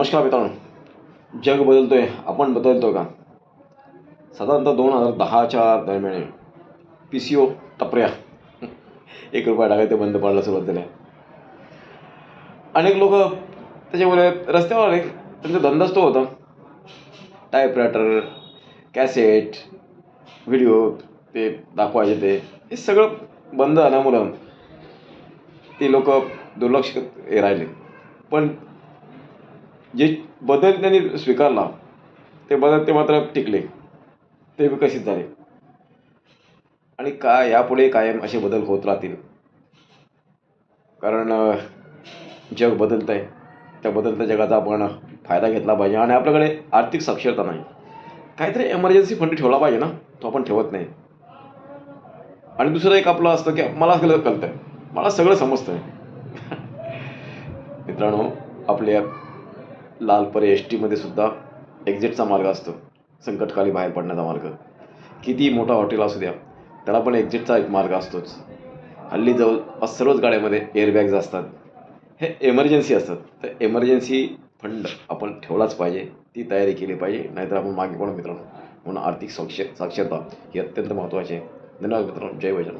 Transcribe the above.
नमस्कार मित्रांनो. जग बदलतोय आपण बदलतो का? साधारणतः दोन हजार दहाच्या दरम्यान पी सी ओ टपऱ्या. एक रुपया टाकायचं बंद पडायला सुरुवात झाल्या अनेक लोक त्याच्यामुळे रस्त्यावर आले. त्यांचा धंदाच तो होता. टायपरायटर कॅसेट व्हिडिओ ते दाखवायचे ते. हे सगळं बंद झाल्यामुळं ते लोक दुर्लक्ष हे राहिले. पण जे बदल त्यांनी स्वीकारला ते बदल ते मात्र टिकले. ते विकसित झाले. आणि काय यापुढे कायम असे बदल होत राहतील? कारण जग बदलत आहे त्या बदलत्या जगाचा आपण फायदा घेतला पाहिजे आणि आपल्याकडे आर्थिक साक्षरता नाही. काहीतरी एमर्जन्सी फंड ठेवला पाहिजे ना तो आपण ठेवत नाही. आणि दुसरं एक आपलं असतं की मला सगळं कळतं आहे मला सगळं समजतं आहे मित्रांनो आपल्या लालपरे एस टीमध्ये सुद्धा एक्झिटचा मार्ग असतो. संकटकाली बाहेर पडण्याचा मार्ग. कितीही मोठा हॉटेल असू द्या त्याला पण एक्झिटचा एक मार्ग असतोच. हल्ली जवळ सर्वच गाड्यामध्ये एअरबॅग्ज असतात. हे एमर्जन्सी असतात. तर एमर्जन्सी फंड आपण ठेवलाच पाहिजे. ती तयारी केली पाहिजे. नाहीतर आपण मागे पण मित्रांनो. म्हणून आर्थिक साक्षर साक्षरता ही अत्यंत महत्त्वाची आहे. धन्यवाद मित्रांनो. जय वैजन